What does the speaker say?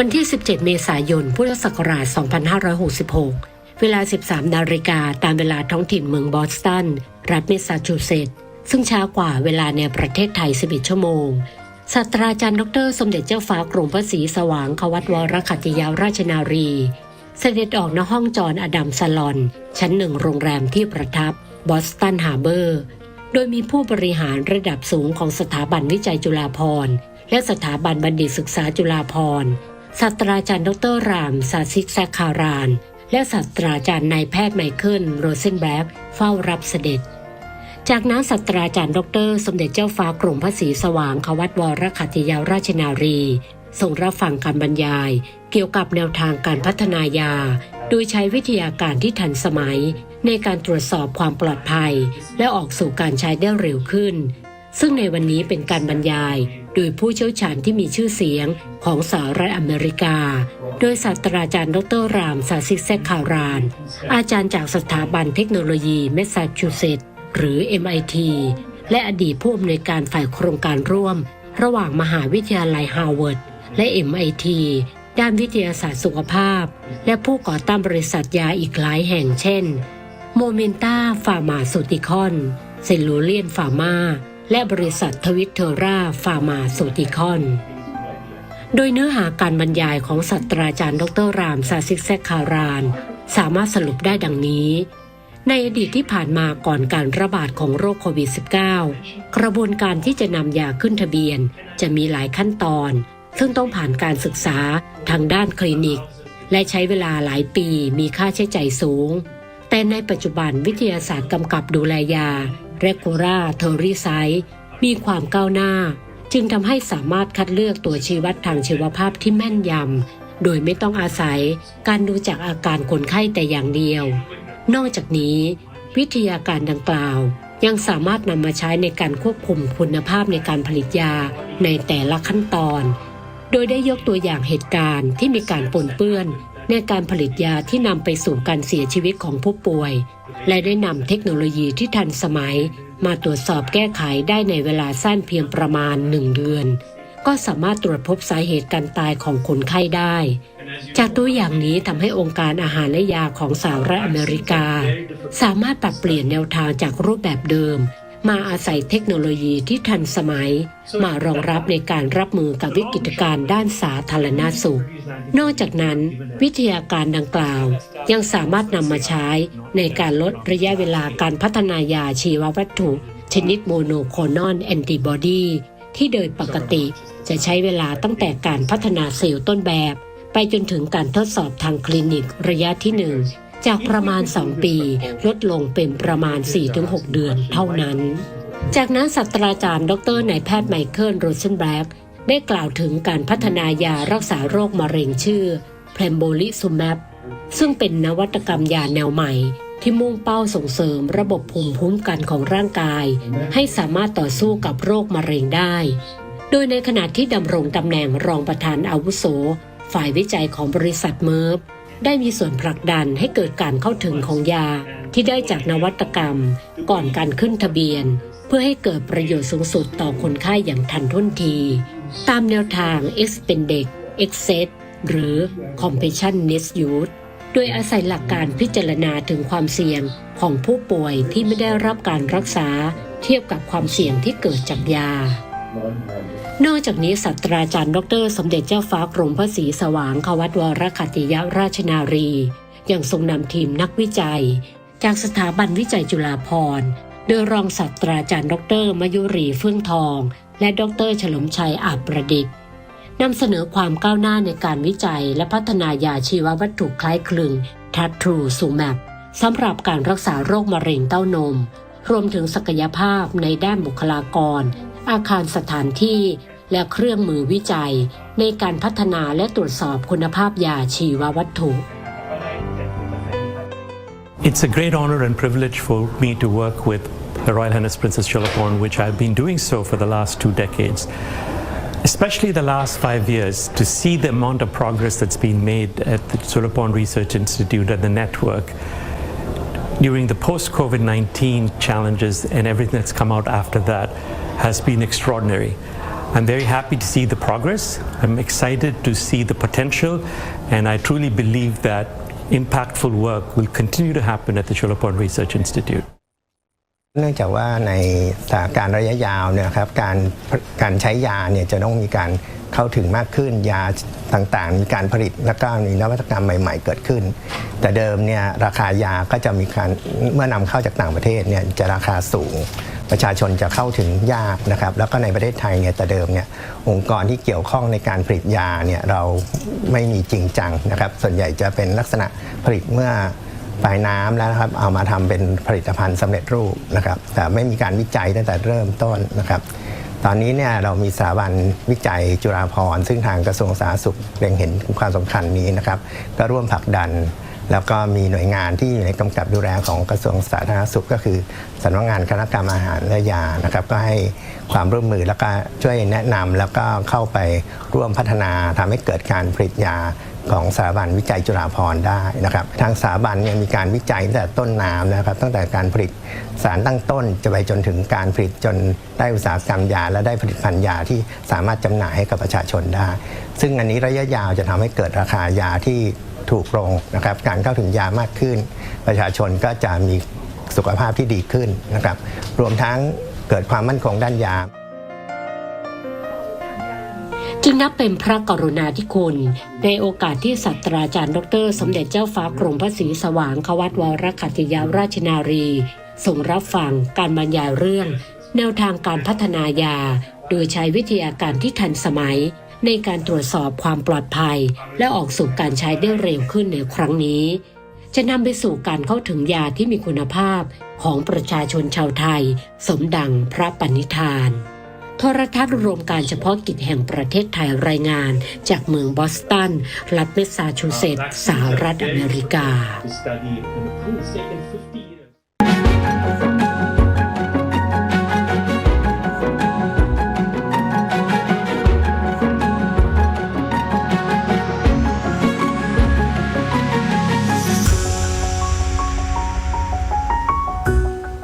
วันที่ 17 เมษายน พุทธศักราช 2566 เวลา 13 นาฬิกาตามเวลาท้องถิ่นเมืองบอสตัน รัฐเมสซาชูเซตส์ ซึ่งช้ากว่าเวลาในประเทศไทย 11 ชั่วโมง ศาสตราจารย์ดร สมเด็จเจ้าฟ้ากรมพระศรีสว่างควัตวรขัติยาราชนารี เสด็จออกณห้องจอนอดัมสลอน ชั้นหนึ่งโรงแรมที่ประทับบอสตันฮาร์เบอร์ โดยมีผู้บริหารระดับสูงของสถาบันวิจัยจุฬาภรณ์และสถาบันบัณฑิตศึกษาจุฬาภรณ์ ศาสตราจารย์ดรรามซาซิกแซคาราน และศาสตราจารย์นายแพทย์ไมเคิลโรเซนแบล็กเฝ้ารับเสด็จ จากนั้นศาสตราจารย์ดร สมเด็จเจ้าฟ้ากรมพระศรีสว่างควัตวรขัตติยาราชนารีทรงรับฟังการบรรยาย เกี่ยวกับแนวทางการพัฒนายา โดยใช้วิทยาการที่ทันสมัย ในการตรวจสอบความปลอดภัย และออกสู่การใช้ได้เร็วขึ้น ซึ่งในวันนี้เป็นการบรรยาย โดยผู้เชี่ยวชาญที่มีชื่อเสียงของสหรัฐอเมริกา โดยศาสตราจารย์ดรรามซาซิกแซคคาราน อาจารย์จากสถาบันเทคโนโลยีแมสซาชูเซตส์หรือ MIT และอดีตผู้อำนวยการฝ่ายโครงการร่วม ระหว่างมหาวิทยาลัยฮาร์วาร์ดและ MIT ด้านวิทยาศาสตร์สุขภาพ และผู้ก่อตั้งบริษัทยาอีกหลายแห่งเช่นโมเมนตาฟาร์มาสูติคอนเซลูเลียนฟาร์มา และบริษัททวิตเทอร่าฟาร์มาสูติคอน โดยเนื้อหาการบรรยายของศาสตราจารย์ดรรามซาซิกแซคคาราน สามารถสรุปได้ดังนี้ ในอดีตที่ผ่านมาก่อนการระบาดของโรคโควิด -19 กระบวนการที่จะนำยาขึ้นทะเบียนจะมีหลายขั้นตอน ซึ่งต้องผ่านการศึกษาทางด้านคลินิก และใช้เวลาหลายปีมีค่าใช้จ่ายสูง แต่ในปัจจุบันวิทยาศาสตร์กำกับดูแลยา เรกูราเทอริไซมีความก้าวหน้า จึงทำให้สามารถคัดเลือกตัวชี้วัดทางชีวภาพที่แม่นยำโดยไม่ต้องอาศัยการดูจากอาการคนไข้แต่อย่างเดียว นอกจากนี้ วิทยาการดังกล่าว ยังสามารถนำมาใช้ในการควบคุมคุณภาพในการผลิตยาในแต่ละขั้นตอน โดยได้ยกตัวอย่างเหตุการณ์ที่มีการปนเปื้อน ในการผลิตยาที่นำไปสู่การเสียชีวิตของผู้ป่วย และได้นำเทคโนโลยีที่ทันสมัย มาตรวจสอบแก้ไขได้ในเวลาสั้นเพียงประมาณหนึ่งเดือน ก็สามารถตรวจพบสาเหตุการตายของคนไข้ได้ จากตัวอย่างนี้ทำให้องค์การอาหารและยาของสหรัฐอเมริกา สามารถปรับเปลี่ยนแนวทางจากรูปแบบเดิม มาอาศัยเทคโนโลยีที่ทันสมัย มารองรับในการรับมือกับวิกฤตการณ์ด้านสาธารณสุข นอกจากนั้น วิทยาการดังกล่าว ยังสามารถนำมาใช้ในการลดระยะเวลาการพัฒนายาชีววัตถุ ชนิดโมโนโคลอนแอนติบอดีที่โดยปกติจะใช้เวลาตั้งแต่การพัฒนาเซลล์ต้นแบบ ไปจนถึงการทดสอบทางคลินิกระยะที่หนึ่ง จากประมาณ 2 ปี ลดลงเป็นประมาณ 4-6 เดือนเท่านั้น จากนั้นศาสตราจารย์ ดรนายแพทย์ไมเคิลโรเซนแบล็กได้กล่าวถึงการพัฒนายารักษาโรคมะเร็งชื่อเพลมโบลิซูแมปซึ่งเป็นนวัตกรรมยาแนวใหม่ ที่มุ่งเป้าส่งเสริมระบบภูมิคุ้มกันของร่างกาย ให้สามารถต่อสู้กับโรคมะเร็งได้ โดยในขณะที่ดำรงตำแหน่งรองประธานอาวุโส ฝ่ายวิจัยของบริษัทเมิร์ฟ ได้มีส่วนผลักดันให้เกิดการเข้าถึงของยาที่ได้จากนวัตกรรม ก่อนการขึ้นทะเบียน เพื่อให้เกิดประโยชน์สูงสุดต่อคนไข้อย่างทันท่วงที ตามแนวทาง e x p e n d e x Excess หรือ Compassionate Use โดยอาศัยหลักการพิจารณาถึงความเสี่ยงของผู้ป่วยที่ไม่ได้รับการรักษา เทียบกับความเสี่ยงที่เกิดจากยา นอกจากนี้ศาสตราจารย์ดร สมเด็จเจ้าฟ้ากรมพระศรีสว่างควัตวรขัตติยราชนารี ยังทรงนำทีมนักวิจัย จากสถาบันวิจัยจุฬาภรณ์โดยรองศาสตราจารย์ ดร มยุรีเฟื่องทอง และดรเฉลิมชัยอาจประดิษฐ์นำเสนอความก้าวหน้าในการวิจัย และพัฒนายาชีววัตถุคล้ายคลึงทัตทรูซูแมปสำหรับการรักษาโรคมะเร็งเต้านม รวมถึงศักยภาพในด้านบุคลากร อาคารสถานที่ และเครื่องมือวิจัย ในการพัฒนาและตรวจสอบคุณภาพยาชีววัตถุ It's a great honor and privilege for me to work with the Royal Highness Princess Cholaporn, which I've been doing so for the last two decades. Especially the last five years, to see the amount of progress that's been made at the Cholaporn Research Institute and the network during the post COVID 19 challenges and everything that's come out after that has been extraordinary. I'm very happy to see the progress. I'm excited to see the potential, and I truly believe that impactful work will continue to happen at the Cholapon Research Institute. เนื่องจากว่าในสถานการณ์ระยะยาวเนี่ยครับการการใช้ยาเนี่ยจะต้องมีการ เข้าถึงมากขึ้น ยาต่างๆ มีการผลิตแล้วก็มีนวัตกรรมใหม่ ๆ เกิดขึ้น แต่เดิมเนี่ยราคายาก็จะมีการเมื่อนำเข้าจากต่างประเทศเนี่ยจะราคาสูง ประชาชนจะเข้าถึงยากนะครับ แล้วก็ในประเทศไทยเนี่ยแต่เดิมเนี่ยองค์กรที่เกี่ยวข้องในการผลิตยาเนี่ยเราไม่มีจริงจังนะครับ ส่วนใหญ่จะเป็นลักษณะผลิตเมื่อปลายน้ำแล้วนะครับเอามาทำเป็นผลิตภัณฑ์สำเร็จรูปนะครับแต่ไม่มีการวิจัยตั้งแต่เริ่มต้นนะครับ ตอนนี้เนี่ยเรามีสถาบันวิจัยจุฬาภรณ์ซึ่งทางกระทรวงสาธารณสุขเล็งเห็นความสำคัญนี้นะครับ ก็ร่วมผลักดัน แล้วก็มีหน่วยงานที่อยู่ในกำกับดูแลของกระทรวงสาธารณสุขก็คือสำนักงานคณะกรรมอาหารและยานะครับ ก็ให้ความร่วมมือแล้วก็ช่วยแนะนำแล้วก็เข้าไปร่วมพัฒนาทำให้เกิดการผลิตยา ของสถาบันวิจัยจุฬาภรณ์ได้นะครับ ทางสถาบันเนี่ยมีการวิจัยตั้งแต่ต้นน้ำนะครับ ตั้งแต่การผลิตสารตั้งต้นจะไปจนถึงการผลิตจนได้อุตสาหกรรมยา และได้ผลิตภัณฑ์ยาที่สามารถจำหน่ายให้กับประชาชนได้ ซึ่งอันนี้ระยะยาวจะทำให้เกิดราคายาที่ถูกลงนะครับ การเข้าถึงยามากขึ้น ประชาชนก็จะมีสุขภาพที่ดีขึ้นนะครับ รวมทั้งเกิดความมั่นคงด้านยา จึงนับเป็นพระกรุณาธิคุณ ในโอกาสที่ศาสตราจารย์ดร สมเด็จเจ้าฟ้ากรมพระศรีสว่างควัตวรคัตยาราชนารีส่งรับฟังการบรรยายเรื่อง แนวทางการพัฒนายา โดยใช้วิทยาการที่ทันสมัย ในการตรวจสอบความปลอดภัย และออกสู่การใช้ได้เร็วขึ้นในครั้งนี้ จะนำไปสู่การเข้าถึงยาที่มีคุณภาพของประชาชนชาวไทย สมดังพระปณิธาน โทรทัศน์รวมการเฉพาะกิจแห่งประเทศไทยรายงาน จากเมืองบอสตัน รัฐเมสซาชูเซตส์สหรัฐอเมริกา